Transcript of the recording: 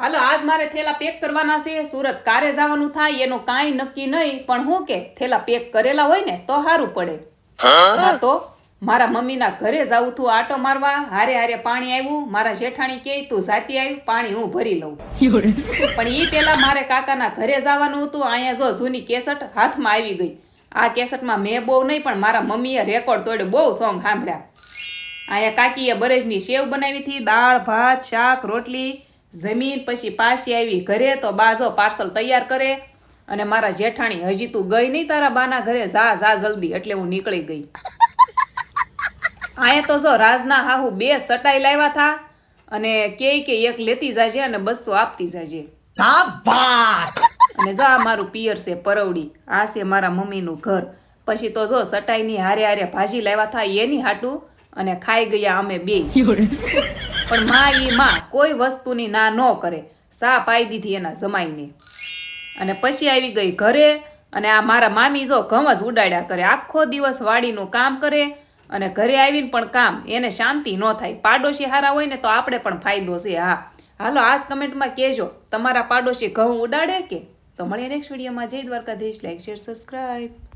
હાલો આજ મારે થેલા પેક કરવાના છે. સુરત કારે જવાનું થાય એનું કાંઈ નક્કી નહીં. પણ હું કે થેલા પેક કરેલા હોય ને તો સારું પડે. હા? તો મારા મમ્મીના ઘરે જાઉં તું આટો મારવા. હારે હારે પાણી આવ્યું મારા જેઠાણી કે તું જાતી આવ્યું પાણી હું ભરી લઉં. પણ એ પેલા મારે કાકાના ઘરે જવાનું હતું. અહીંયા જો જૂની કેસટ હાથમાં આવી ગઈ. આ કેસટમાં મેં બહુ નહીં પણ મારા મમ્મીએ રેકોર્ડ તોડ્યો બહુ સોંગ સાંભળ્યા. અહીંયા કાકીએ બરેજની સેવ બનાવી હતી. દાળ ભાત શાક રોટલી જમીન પછી પાછી આવી ઘરે તો બા જો પાર્સલ તૈયાર કરે અને મારા જેઠાણી હજી તું ગઈ નહીં તારા બાના ઘરે જા જા જલ્દી એટલે હું નીકળી ગઈ. આયા તો જો રાજના હાહુ બે સટાઈ લાવ્યા હતા અને કે કે એક લેતી જાજે અને બસો આપતી જાજે. સાબાસ! અને જો આ મારું પિયર છે પરવડી આ છે મારા મમ્મીનું ઘર. પછી તો જો સટાઈની હારે હારે ભાજી લાવ્યા હતા એની હાટું અને ખાઈ ગયા અમે બે. પણ માં એ માં કોઈ વસ્તુની ના ન કરે. સા પાઈ દીધી એના જમાઈને. અને પછી આવી ગઈ ઘરે અને આ મારા મામી જો ઘમ ઉડાડ્યા કરે. આખો દિવસ વાડીનું કામ કરે અને ઘરે આવીને પણ કામ એને શાંતિ ન થાય. પાડોશી હારા હોય ને તો આપણે પણ ફાયદો છે. હા. હાલો, આજ કમેન્ટમાં કહેજો, તમારા પાડોશી ઘઉં ઉડાડે કે? તો મળીએ નેક્સ્ટ વિડીયોમાં જય દ્વારકાધીશ. Like share subscribe